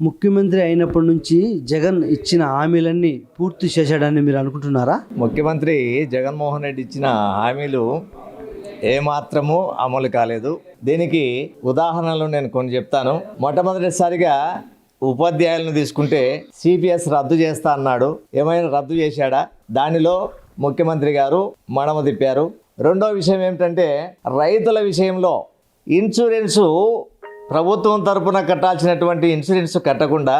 ముఖ్యమంత్రి అయినప్పటి నుంచి జగన్ ఇచ్చిన హామీలన్నీ పూర్తి చేశాడని మీరు అనుకుంటున్నారా? ముఖ్యమంత్రి జగన్మోహన్ రెడ్డి ఇచ్చిన హామీలు ఏమాత్రము అమలు కాలేదు. దీనికి ఉదాహరణలు నేను కొన్ని చెప్తాను. మొట్టమొదటిసారిగా ఉపాధ్యాయులను తీసుకుంటే సిపిఎస్ రద్దు చేస్తా అన్నాడు. ఏమైనా రద్దు చేశాడా? దానిలో ముఖ్యమంత్రి గారు మడమ తిప్పారు. రెండో విషయం ఏమిటంటే రైతుల విషయంలో ఇన్సూరెన్సు ప్రభుత్వం తరపున కట్టాల్సినటువంటి ఇన్సూరెన్స్ కట్టకుండా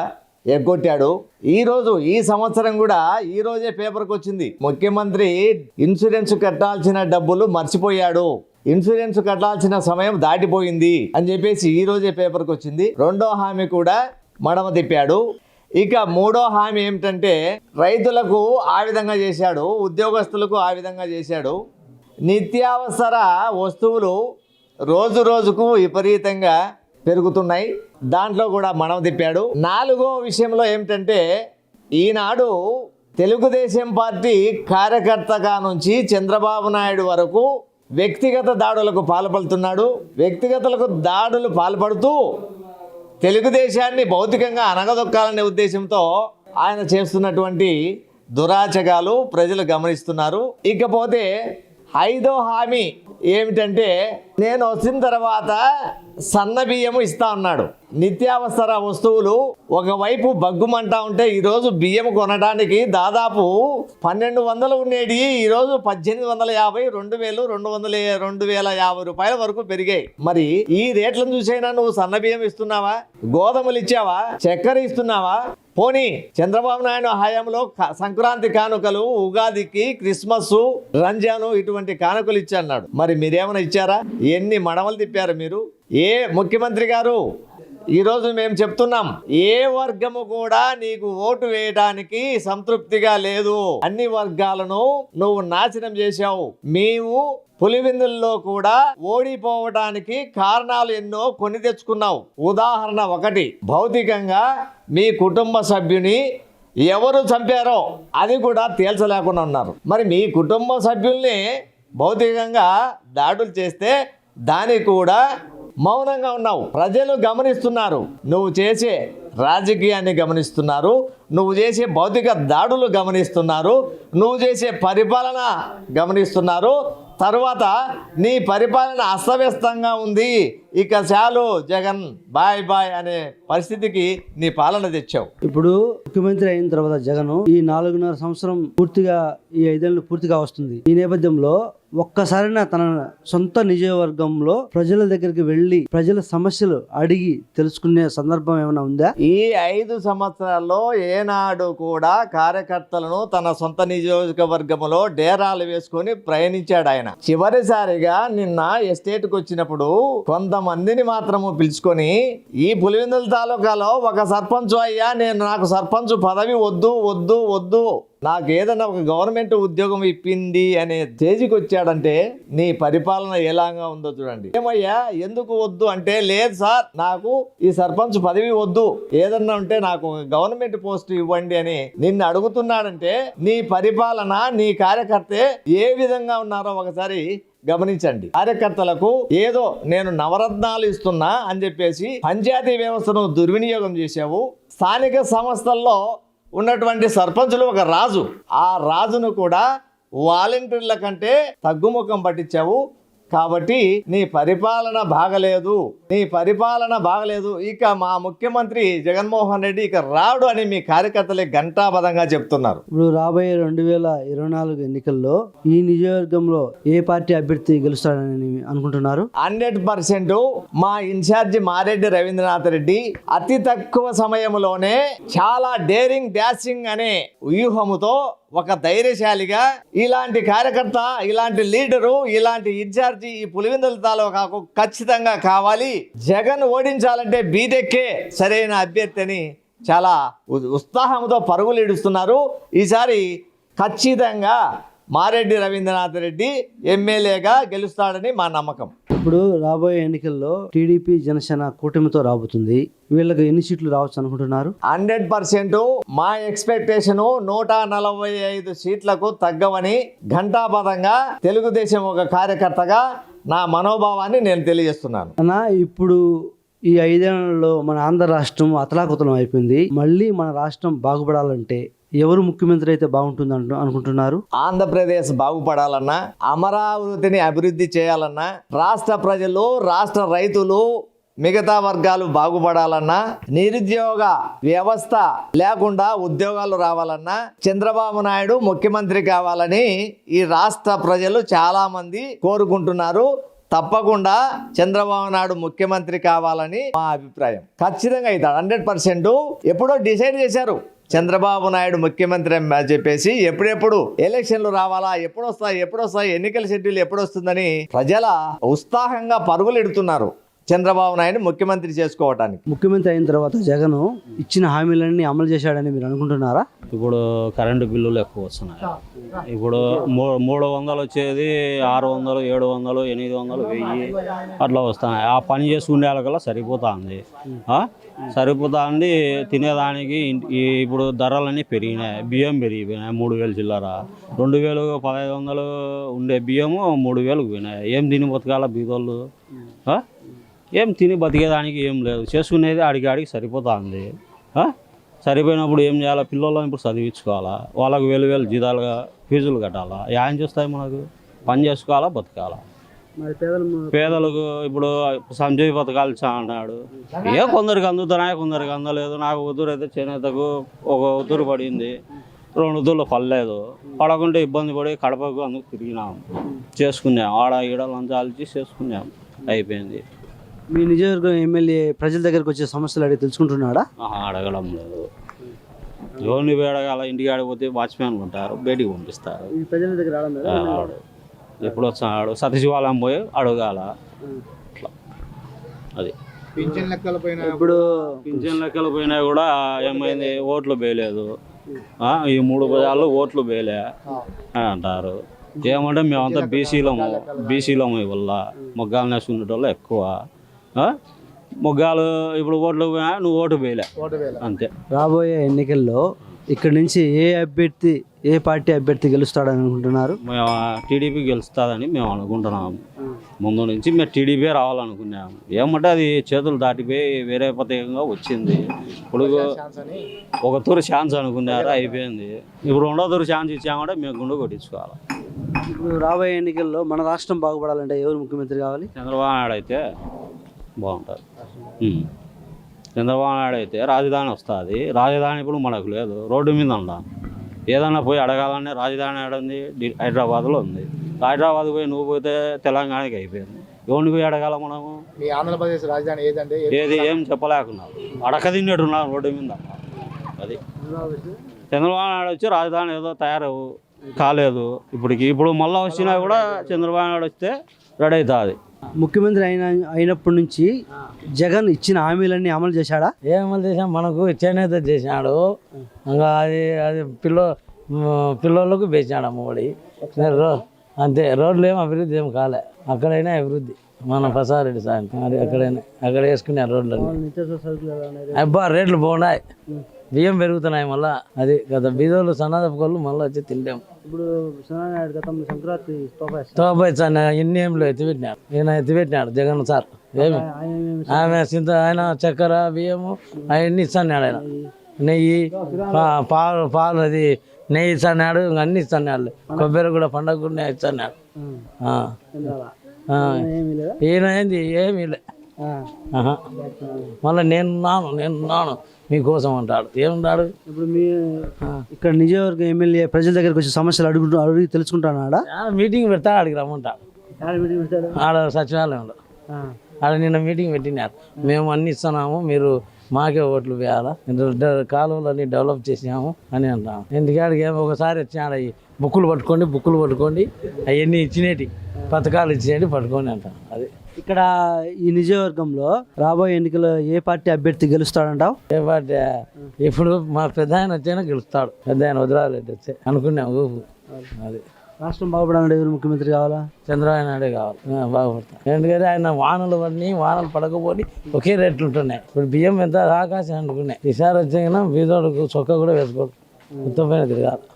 ఎగ్గొట్టాడు. ఈ రోజు ఈ సంవత్సరం కూడా ఈ రోజే పేపర్కి వచ్చింది. ముఖ్యమంత్రి ఇన్సూరెన్స్ కట్టాల్సిన డబ్బులు మర్చిపోయాడు. ఇన్సూరెన్స్ కట్టాల్సిన సమయం దాటిపోయింది అని చెప్పేసి ఈ రోజే పేపర్కి వచ్చింది. రెండో హామీ కూడా మడమ తిప్పాడు. ఇక మూడో హామీ ఏమిటంటే రైతులకు ఆ విధంగా చేశాడు ఉద్యోగస్తులకు ఆ విధంగా చేశాడు. నిత్యావసర వస్తువులు రోజు రోజుకు విపరీతంగా పెరుగుతున్నాయి. దాంట్లో కూడా మనం తిప్పాడు. నాలుగో విషయంలో ఏమిటంటే ఈనాడు తెలుగుదేశం పార్టీ కార్యకర్తగా నుంచి చంద్రబాబు నాయుడు వరకు వ్యక్తిగత దాడులకు పాల్పడుతున్నాడు. వ్యక్తిగతలకు దాడులు పాల్పడుతూ తెలుగుదేశాన్ని భౌతికంగా అనగదొక్కాలనే ఉద్దేశంతో ఆయన చేస్తున్నటువంటి దురాచకాలు ప్రజలు గమనిస్తున్నారు. ఇకపోతే ఐదో హామీ ఏమిటంటే నేను వచ్చిన తర్వాత సన్న బియ్యము ఇస్తా అన్నాడు. నిత్యావసర వస్తువులు ఒకవైపు బగ్గుమంటా ఉంటే ఈరోజు బియ్యం కొనడానికి దాదాపు పన్నెండు వందలు ఉండేవి ఈరోజు పద్దెనిమిది వందల యాభై రెండు వేలు రెండు వందల రెండు వేల యాభై రూపాయల వరకు పెరిగాయి. మరి ఈ రేట్లను చూసైనా నువ్వు సన్న బియ్యం ఇస్తున్నావా? గోధుమలు ఇచ్చావా? చక్కెర ఇస్తున్నావా? పోనీ చంద్రబాబు నాయుడు హయాంలో సంక్రాంతి కానుకలు ఉగాదికి క్రిస్మస్ రంజాను ఇటువంటి కానుకలు ఇచ్చన్నాడు మరి మీరేమైనా ఇచ్చారా? ఎన్ని మడమలు తిప్పారు మీరు? ఏ ముఖ్యమంత్రి గారు? ఈరోజు మేము చెప్తున్నాం ఏ వర్గము కూడా నీకు ఓటు వేయడానికి సంతృప్తిగా లేదు. అన్ని వర్గాలను నువ్వు నాశనం చేశావు. మేము పులివిందుల్లో కూడా ఓడిపోవడానికి కారణాలు ఎన్నో కొని తెచ్చుకున్నావు. ఉదాహరణ ఒకటి భౌతికంగా మీ కుటుంబ సభ్యుని ఎవరు చంపారో అది కూడా తేల్చలేకుండా ఉన్నారు. మరి మీ కుటుంబ సభ్యుల్ని భౌతికంగా దాడులు చేస్తే దాన్ని కూడా మౌనంగా ఉన్నావు. ప్రజలు గమనిస్తున్నారు. నువ్వు చేసే రాజకీయాన్ని గమనిస్తున్నారు. నువ్వు చేసే భౌతిక దాడులు గమనిస్తున్నారు. నువ్వు చేసే పరిపాలన గమనిస్తున్నారు. తర్వాత నీ పరిపాలన అస్తవ్యస్తంగా ఉంది. ఇక చాలు జగన్ బాయ్ బాయ్ అనే పరిస్థితికి నీ పాలన తెచ్చావు. ఇప్పుడు ముఖ్యమంత్రి అయిన తర్వాత జగన్ ఈ నాలుగున్నర సంవత్సరం పూర్తిగా ఈ ఐదేళ్ళు పూర్తిగా వస్తుంది. ఈ నేపథ్యంలో ఒక్కసారైనా తన సొంత నియోజకవర్గంలో ప్రజల దగ్గరికి వెళ్ళి ప్రజల సమస్యలు అడిగి తెలుసుకునే సందర్భం ఏమైనా ఉందా? ఈ ఐదు సంవత్సరాల్లో ఏనాడు కూడా కార్యకర్తలను తన సొంత నియోజకవర్గంలో డేరాలు వేసుకొని ప్రయాణించాడు ఆయన. చివరిసారిగా నిన్న ఎస్టేట్కి వచ్చినప్పుడు కొంతమందిని మాత్రము పిలుచుకొని ఈ పులివెందుల తాలూకాలో ఒక సర్పంచ్ అయ్యా నేను నాకు సర్పంచ్ పదవి వద్దు వద్దు వద్దు నాకు ఏదైనా ఒక గవర్నమెంట్ ఉద్యోగం ఇప్పింది అనే స్టేజ్కి వచ్చాడంటే నీ పరిపాలన ఎలాగా ఉందో చూడండి. ఏమయ్యా? ఎందుకు వద్దు? అంటే లేదు సార్ నాకు ఈ సర్పంచ్ పదవి వద్దు. ఏదన్నా ఉంటే నాకు గవర్నమెంట్ పోస్ట్ ఇవ్వండి అని నిన్ను అడుగుతున్నాడంటే నీ పరిపాలన నీ కార్యకర్తే ఏ విధంగా ఉన్నారో ఒకసారి గమనించండి. కార్యకర్తలకు ఏదో నేను నవరత్నాలు ఇస్తున్నా అని చెప్పేసి పంచాయతీ వ్యవస్థను దుర్వినియోగం చేశావు. స్థానిక సంస్థల్లో ఉన్నటువంటి సర్పంచులు ఒక రాజు. ఆ రాజును కూడా వాలంటీర్ల కంటే తగ్గుముఖం పట్టించావు. కాబట్టి నీ పరిపాలన బాగలేదు నీ పరిపాలన బాగలేదు ఇక మా ముఖ్యమంత్రి జగన్మోహన్ రెడ్డి ఇక రాడు అని మీ కార్యకర్తలే ఘంటాపదంగా చెప్తున్నారు. ఇప్పుడు రాబోయే రెండు వేల ఇరవై నాలుగు ఎన్నికల్లో ఈ నియోజకవర్గంలో ఏ పార్టీ అభ్యర్థి గెలుస్తాడని అనుకుంటున్నారు? హండ్రెడ్ పర్సెంట్ మా ఇన్ఛార్జి మారెడ్డి రవీంద్రనాథ్ రెడ్డి అతి తక్కువ సమయంలోనే చాలా డేరింగ్ డాషింగ్ అనే వ్యూహముతో ఒక ధైర్యశాలిగా ఇలాంటి కార్యకర్త ఇలాంటి లీడరు ఇలాంటి ఇన్ఛార్జి ఈ పులివెందుల తాలూకాకు ఖచ్చితంగా కావాలి. జగన్ ఓడించాలంటే బీటెక్కే సరైన అభ్యర్థి అని చాలా ఉ- ఉత్సాహంతో పరుగులు ఇడుస్తున్నారు. ఈసారి ఖచ్చితంగా మారెడ్డి రవీంద్రనాథ్ రెడ్డి ఎమ్మెల్యేగా గెలుస్తాడని మా నమ్మకం. ఇప్పుడు రాబోయే ఎన్నికల్లో టీడీపీ జనసేన కూటమితో రాబోతుంది. వీళ్ళకి ఎన్ని సీట్లు రావచ్చు అనుకుంటున్నారు? హండ్రెడ్ పర్సెంట్ మా ఎక్స్పెక్టేషన్ నూట నలభై ఐదు సీట్లకు తగ్గవని ఘంటాపథంగా తెలుగుదేశం ఒక కార్యకర్తగా నా మనోభావాన్ని నేను తెలియజేస్తున్నాను. అన్న ఇప్పుడు ఈ ఐదేళ్ళలో మన ఆంధ్ర రాష్ట్రం అతలాకుతలం అయిపోయింది. మళ్ళీ మన రాష్ట్రం బాగుపడాలంటే ఎవరు ముఖ్యమంత్రి అయితే బాగుంటుంది అనుకుంటున్నారు? ఆంధ్రప్రదేశ్ బాగుపడాలన్నా అమరావతిని అభివృద్ధి చేయాలన్నా రాష్ట్ర ప్రజలు రాష్ట్ర రైతులు మిగతా వర్గాలు బాగుపడాలన్నా నిరుద్యోగ వ్యవస్థ లేకుండా ఉద్యోగాలు రావాలన్నా చంద్రబాబు నాయుడు ముఖ్యమంత్రి కావాలని ఈ రాష్ట్ర ప్రజలు చాలా మంది కోరుకుంటున్నారు. తప్పకుండా చంద్రబాబు నాయుడు ముఖ్యమంత్రి కావాలని మా అభిప్రాయం. ఖచ్చితంగా అవుతాడు హండ్రెడ్ పర్సెంట్ ఎప్పుడో డిసైడ్ చేశారు. చంద్రబాబు నాయుడు ముఖ్యమంత్రి అని చెప్పేసి ఎప్పుడెప్పుడు ఎలక్షన్లు రావాలా ఎప్పుడొస్తాయి ఎప్పుడొస్తాయి ఎన్నికల షెడ్యూల్ ఎప్పుడొస్తుందని ప్రజల ఉత్సాహంగా పరుగులు ఎడుతున్నారు చంద్రబాబు నాయుడు ముఖ్యమంత్రి చేసుకోవటానికి. ముఖ్యమంత్రి అయిన తర్వాత జగన్ ఇచ్చిన హామీలన్నీ అమలు చేశాడని మీరు అనుకుంటున్నారా? ఇప్పుడు కరెంటు బిల్లులు ఎక్కువ వస్తున్నాయి. ఇప్పుడు మూ మూడు వందలు వచ్చేది ఆరు వందలు ఏడు వందలు ఎనిమిది వందలు వెయ్యి అట్లా వస్తున్నాయి. ఆ పని చేసుకునే వాళ్ళకల్లా సరిపోతుంది. ఆ? సరిపోతుంది తినేదానికి ఇప్పుడు ధరలన్నీ పెరిగినాయి. బియ్యం పెరిగిపోయినాయి మూడు వేలు చిల్లర. రెండు వేలు పదహైదు వందలు ఉండే బియ్యము మూడు వేలకు పోయినాయి. ఏం తిని బతకాల బీదోళ్ళు? ఆ? ఏం తిని బతికేదానికి ఏం లేదు. చేసుకునేది ఆడికి ఆడికి సరిపోతుంది? సరిపోయినప్పుడు ఏం చేయాలా? పిల్లలను ఇప్పుడు చదివించుకోవాలా? వాళ్ళకు వేలు వేలు జీతాలుగా ఫీజులు కట్టాలా? ఏం చేస్తాయి మనకు? పని చేసుకోవాలా? బతకాలా? మరి పేదలు పేదలకు ఇప్పుడు సంజయ్ పథకాలు అన్నాడు. ఏ కొందరికి అందుతున్నాయి కొందరికి అందలేదు. నాకు ఉదురు అయితే చేనేతకు ఒక ఉదురు పడింది. రెండు ఉదుర్లు పడలేదు. పడకుంటే ఇబ్బంది పడి కడపకు అందుకు తిరిగినాం. చేసుకున్నాం. ఆడ ఈడ లంచాలు ఇచ్చి చేసుకున్నాం. అయిపోయింది. మీ నియోజకవర్గం ఎమ్మెల్యే ప్రజల దగ్గరకు వచ్చే సమస్యలు అడిగి తెలుసుకుంటున్నాడా? ఆహా, అడగడం లేదు. పోయి అడగాల? ఇంటికి ఆడిపోతే వాచ్మ్యాన్లు ఉంటారు బయటికి పంపిస్తారు. ఈ ప్రజల దగ్గర రావడం ఆడు. ఎప్పుడు వచ్చాడు సతీశివాలయం పోయి అడగాల. అట్లా. అది. ఇప్పుడు పింఛన్ లెక్కలు పోయినా కూడా ఏమైంది? ఓట్లు వేయలేదు ఆ, ఈ మూడు ప్రజలు ఓట్లు వేయలే అని అంటారు. ఏమంటే మేమంతా బీసీలము. బీసీలము వల్ల మొగ్గాలు నేసుకునేటోళ్ళు ఎక్కువ? మొగ్గాలు ఇప్పుడు ఓట్లు పోయినా నువ్వు ఓటు వేయలే అంతే. రాబోయే ఎన్నికల్లో ఇక్కడ నుంచి ఏ అభ్యర్థి ఏ పార్టీ అభ్యర్థి గెలుస్తాడని అనుకుంటున్నారు? మేము టీడీపీ గెలుస్తుందని మేము అనుకుంటున్నాం. ముందు నుంచి మేము టీడీపీ రావాలనుకున్నాం. ఏమంటే అది చేతులు దాటిపోయి వేరే ప్రత్యేకంగా వచ్చింది. ఇప్పుడు ఒక తూరు ఛాన్స్ అనుకున్నారు అయిపోయింది. ఇప్పుడు రెండో తూరు ఛాన్స్ ఇచ్చామంటే మేము గుండు కొట్టించుకోవాలి. ఇప్పుడు రాబోయే ఎన్నికల్లో మన రాష్ట్రం బాగుపడాలంటే ఎవరు ముఖ్యమంత్రి కావాలి? చంద్రబాబు నాయుడు అయితే బాగుంటుంది. చంద్రబాబు నాయుడు అయితే రాజధాని వస్తుంది. రాజధాని ఇప్పుడు మనకు లేదు. రోడ్డు మీద ఉండాలి ఏదన్నా పోయి అడగాలంటే రాజధాని ఉంది? హైదరాబాద్లో ఉంది. హైదరాబాద్ పోయి నువ్వు పోతే తెలంగాణకి అయిపోయింది. ఎవరిని పోయి అడగాల మనము? మీ ఆంధ్రప్రదేశ్ రాజధాని ఏదంటే ఏది ఏం చెప్పలేకున్నావు అడక తిన్నట్టున్నారు రోడ్డు మీద. అది. చంద్రబాబు నాయుడు వచ్చి రాజధాని ఏదో తయారు కాలేదు. ఇప్పటికి ఇప్పుడు మళ్ళీ వచ్చినా కూడా చంద్రబాబు నాయుడు వస్తే రెడీ అవుతుంది. ముఖ్యమంత్రి అయిన అయినప్పటి నుంచి జగన్ ఇచ్చిన హామీలన్నీ అమలు చేశాడా? ఏమని చేసాం మనకు చేనేత చేసినాడు. ఇంకా అది అది పిల్ల పిల్లోళ్ళకు వేసినాడు అమ్మఒడి. రో అంతే రోడ్లు ఏం అభివృద్ధి ఏం కాలే. అక్కడైనా అభివృద్ధి. మన ప్రసారెడ్డి సార్. అది అక్కడైనా అక్కడ ఎలా ఉన్నాయి? అబ్బా రేట్లు బాగున్నాయి. బియ్యం పెరుగుతున్నాయి మళ్ళా. అది గత బీదోళ్ళు సన్నదప్పుకోళ్ళు మళ్ళీ వచ్చి తింటాం. ఇప్పుడు సంక్రాంతి తోపా సార్. ఎన్ని ఏంలో ఎత్తిపెట్టినాడు ఈయన ఎత్తిపెట్టినాడు జగన్ సార్. ఏమి? ఆమె సింత ఆయన చక్కెర బియ్యము అవన్నీ ఇస్తున్నాడు ఆయన. నెయ్యి. పాలు పాలు అది నెయ్యి ఇస్తున్నాడు ఇంక అన్ని ఇస్తున్నాడు. కొబ్బరి కూడా పండగ కూడా లేదా? ఈయన ఏంది? ఏమీ లే. మళ్ళీ నేనున్నాను నేనున్నాను మీకోసం అంటాడు. ఏముంటాడు? ఇప్పుడు మీ ఇక్కడ నియోజకవర్గ ఎమ్మెల్యే ప్రజల దగ్గరకు వచ్చి సమస్యలు అడిగి తెలుసుకుంటున్నాడా ఆ, మీటింగ్ పెడతా ఆడికి రమ్మంటాడు. ఆడ సచివాలయంలో. ఆడ నిన్న మీటింగ్ పెట్టినారు. మేము అన్ని ఇస్తున్నాము మీరు మాకే ఓట్లు వేయాలా? కాలువలన్నీ డెవలప్ చేసినాము అని అంటాము ఎందుకంటే ఏమో ఒకసారి వచ్చినాడు అవి బుక్కులు పట్టుకోండి బుక్కులు పట్టుకోండి అవన్నీ ఇచ్చినేటి పథకాలు ఇచ్చినేటి పట్టుకోండి అంటాం. అది. ఇక్కడ ఈ నియోజకవర్గంలో రాబోయే ఎన్నికల్లో ఏ పార్టీ అభ్యర్థి గెలుస్తాడంటావు? ఏ పార్టీ? ఇప్పుడు మా పెద్ద ఆయన వచ్చైనా గెలుస్తాడు. పెద్ద ఆయన వదిలారెడ్డి వచ్చే. అనుకున్నాం ఊపు అది. రాష్ట్రం బాగుపడాలంటే ఎవరు ముఖ్యమంత్రి కావాలా? చంద్రబాబు నాయుడే కావాలి. బాగుపడతాం ఎందుకంటే ఆయన వానలు పడినాయి వానలు పడకపోయి ఒకే రేట్లు ఉంటున్నాయి. ఇప్పుడు బియ్యం ఎంత ఆకాశం అనుకున్నాయి. ఈసారి వచ్చినా బీదోడుకు చొక్క కూడా వేసుకోడు. మొత్తం పైన తిరగాలి.